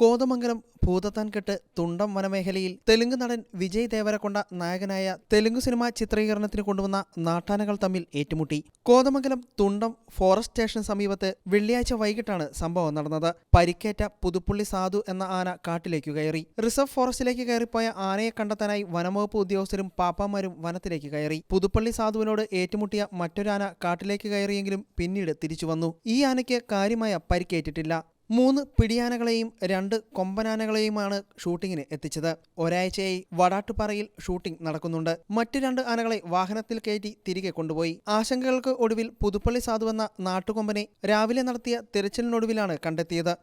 കോതമംഗലം ഭൂതത്താൻകെട്ട് തുണ്ടം വനമേഖലയിൽ തെലുങ്ക് നടൻ വിജയ് ദേവരക്കൊണ്ട നായകനായ തെലുങ്ക് സിനിമ ചിത്രീകരണത്തിന് കൊണ്ടുവന്ന നാട്ടാനകൾ തമ്മിൽ ഏറ്റുമുട്ടി. കോതമംഗലം തുണ്ടം ഫോറസ്റ്റ് സ്റ്റേഷൻ സമീപത്ത് വെള്ളിയാഴ്ച വൈകിട്ടാണ് സംഭവം നടന്നത്. പരിക്കേറ്റ പുതുപ്പുള്ളി സാധു എന്ന ആന കാട്ടിലേക്ക് കയറി. റിസർവ് ഫോറസ്റ്റിലേക്ക് കയറിപ്പോയ ആനയെ കണ്ടെത്താനായി വനംവകുപ്പ് ഉദ്യോഗസ്ഥരും പാപ്പാമാരും വനത്തിലേക്ക് കയറി. പുതുപ്പള്ളി സാധുവിനോട് ഏറ്റുമുട്ടിയ മറ്റൊരാന കാട്ടിലേക്ക് കയറിയെങ്കിലും പിന്നീട് തിരിച്ചു വന്നു ഈ ആനയ്ക്ക് കാര്യമായ പരിക്കേറ്റിട്ടില്ല. മൂന്ന് പിടിയാനകളെയും രണ്ട് കൊമ്പനാനകളെയുമാണ് ഷൂട്ടിങ്ങിന് എത്തിച്ചത്. ഒരാഴ്ചയായി വടാട്ടുപാറയിൽ ഷൂട്ടിംഗ് നടക്കുന്നുണ്ട്. മറ്റു രണ്ട് ആനകളെ വാഹനത്തിൽ കയറ്റി തിരികെ കൊണ്ടുപോയി. ആശങ്കകൾക്ക് ഒടുവിൽ പുതുപ്പള്ളി സാധുവെന്ന നാട്ടുകൊമ്പനെ രാവിലെ നടത്തിയ തിരച്ചിലിനൊടുവിലാണ് കണ്ടെത്തിയത്.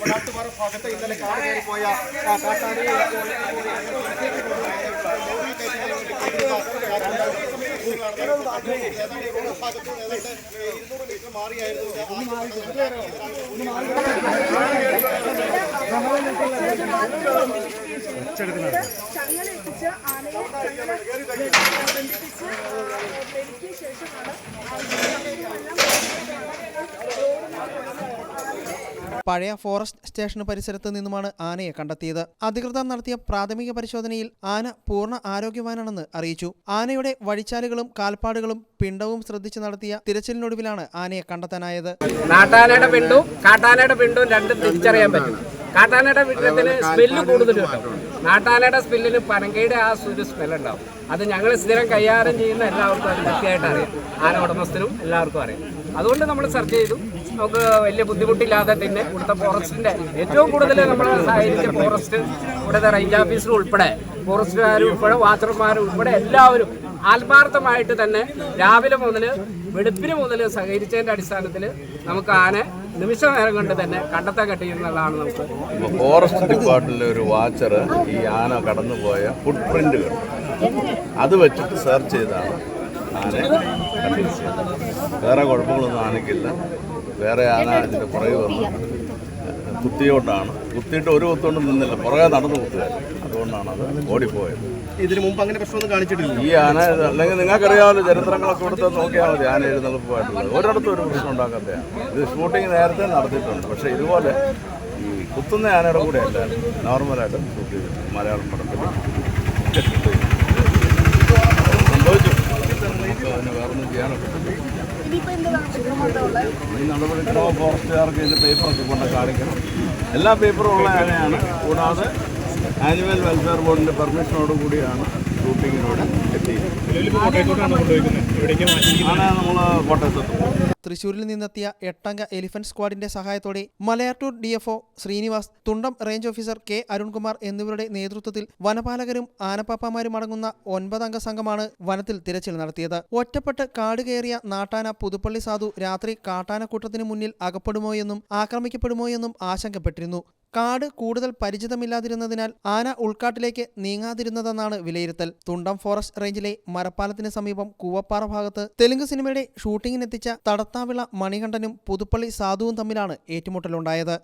വടാട്ടുപാറ ഭാഗത്ത് ഇന്നലെ കയറിപ്പോയ ആ കാട്ടാടി മാറിയായിരുന്നു ചങ്ങലെത്തിച്ച് ആനയെ ചങ്ങല ബന്ധിപ്പിച്ച് ശേഷമാണ് പഴയ ഫോറസ്റ്റ് സ്റ്റേഷൻ പരിസരത്ത് നിന്നുമാണ് ആനയെ കണ്ടെത്തിയത്. അധികൃതർ നടത്തിയ പ്രാഥമിക പരിശോധനയിൽ ആന പൂർണ ആരോഗ്യവാനാണെന്ന് അറിയിച്ചു. ആനയുടെ വഴിച്ചാലുകളും കാൽപ്പാടുകളും പിണ്ടവും ശ്രദ്ധിച്ച് നടത്തിയ തിരച്ചിലിനൊടുവിലാണ് ആനയെ കണ്ടെത്താനായത്. നാട്ടാനയുടെ പിണ്ടും കാട്ടാനയുടെ പിണ്ടും രണ്ടും തിരിച്ചറിയാൻ പറ്റും. കാട്ടാനയുടെ പിണ്ടത്തിന് സ്മെല്ല് കൂടുതൽ കിട്ടും. നാട്ടാനയുടെ സ്മെല്ലിന് പനങ്കയുടെ ആ ഒരു സ്മെല്ലുണ്ടാവും അത് ഞങ്ങൾ സ്ഥിരം കൈകാര്യം ചെയ്യുന്ന എല്ലാവർക്കും അത് കൃത്യമായിട്ട് അറിയാം. ആന ഉടമസ്ഥനും എല്ലാവർക്കും അറിയാം. അതുകൊണ്ട് നമ്മൾ സെർച്ച് ചെയ്തു. നമുക്ക് വലിയ ബുദ്ധിമുട്ടില്ലാതെ തന്നെ ഇവിടുത്തെ ഫോറസ്റ്റിന്റെ ഏറ്റവും കൂടുതൽ നമ്മൾ സഹായിച്ച ഫോറസ്റ്റ് ഇവിടുത്തെ റേഞ്ച് ഓഫീസർ ഉൾപ്പെടെ ഫോറസ്റ്റുകാർ ഉൾപ്പെടെ വാച്ചർമാർ ഉൾപ്പെടെ എല്ലാവരും ആത്മാർത്ഥമായിട്ട് തന്നെ രാവിലെ മുതൽ വെളുപ്പിന് മുതൽ സഹകരിച്ചതിന്റെ അടിസ്ഥാനത്തിൽ നമുക്ക് ആന നിമിഷ നേരം കൊണ്ട് തന്നെ കണ്ടെത്താൻ കഴിയുന്നതാണ് നമുക്ക്. ഫോറസ്റ്റ് ഡിപ്പാർട്ട്മെന്റിലെ ഒരു വാച്ചർ ഈ ആന കടന്നുപോയ ഫുട് പ്രിന്റുകൾ അത് വെച്ചിട്ട് സെർച്ച് ചെയ്താണ് ആനയെ കണ്ടുപിടിച്ചത് വേറെ കുഴപ്പങ്ങളൊന്നും ആനയ്ക്കില്ല. വേറെ ആന ഇതിന്റെ പുറകെ വന്ന്. കുത്തിയോണ്ടാണ് കുത്തിയിട്ട് ഒരു കുത്തോണ്ട് നിന്നില്ല. പുറകെ നടന്നു കുത്തുകയായിരുന്നു. അതുകൊണ്ടാണ് അത് ഓടിപ്പോയത്. ഇതിനു മുമ്പ് അങ്ങനെ പ്രശ്നമൊന്നും കാണിച്ചിട്ടില്ല. ഈ ആന അല്ലെങ്കിൽ നിങ്ങൾക്കറിയാമല്ലോ ചരിത്രങ്ങളൊക്കെ ഇവിടുത്തെ നോക്കിയാൽ മതി ആന എഴുന്നള്ളിപ്പായിട്ടുള്ളത്. ഒരിടത്തും ഒരു പ്രശ്നം ഉണ്ടാക്കാത്തതാണ് ഇത് ഷൂട്ടിംഗ് നേരത്തെ നടത്തിയിട്ടുണ്ട്. പക്ഷേ ഇതുപോലെ ഈ കുത്തുന്ന ആനയുടെ കൂടെ അല്ല നോർമലായിട്ട് ഷൂട്ട് ചെയ്തിട്ടുണ്ട് മലയാളം പടത്തിൽ സംഭവിച്ചു. വേറൊന്നും ചെയ്യാനൊക്കെ നടപടിക്രമ ഫോറസ്റ്റുകാർക്ക് ഇതിന്റെ പേപ്പറൊക്കെ കൊണ്ട് കാണിക്കണം. എല്ലാ പേപ്പറും ഉള്ള ആനയാണ്. കൂടാതെ ആനിമൽ വെൽഫെയർ ബോർഡിന്റെ പെർമിഷനോട് കൂടിയാണ് നമ്മൾ കോട്ടയത്തെത്തും തൃശൂരിൽ നിന്നെത്തിയ എട്ടംഗ എലിഫന്റ് സ്ക്വാഡിന്റെ സഹായത്തോടെ Malayattoor DFO Srinivas Thundam range officer K Arunkumar എന്നിവരുടെ നേതൃത്വത്തിൽ വനപാലകരും ആനപ്പാപ്പമാരും അടങ്ങുന്ന ഒൻപതംഗ സംഘമാണ് വനത്തിൽ തിരച്ചിൽ നടത്തിയത്. ഒറ്റപ്പെട്ട് കാട് കയറിയ നാട്ടാന പുതുപ്പള്ളി സാധു രാത്രി കാട്ടാനക്കൂട്ടത്തിന് മുന്നിൽ അകപ്പെടുമോ എന്നും ആക്രമിക്കപ്പെടുമോ എന്നും ആശങ്കപ്പെട്ടിരുന്നു. കാട് കൂടുതൽ പരിചിതമില്ലാതിരുന്നതിനാൽ ആന ഉൾക്കാട്ടിലേക്ക് നീങ്ങാതിരുന്നതെന്നാണ് വിലയിരുത്തൽ. തുണ്ടം ഫോറസ്റ്റ് റേഞ്ചിലെ മരപ്പാലത്തിന് സമീപം കൂവപ്പാറ ഭാഗത്ത് തെലുങ്ക് സിനിമയുടെ ഷൂട്ടിങ്ങിനെത്തിച്ച തടത്താവിള മണികണ്ഠനും പുതുപ്പള്ളി സാധുവും തമ്മിലാണ് ഏറ്റുമുട്ടലുണ്ടായത്.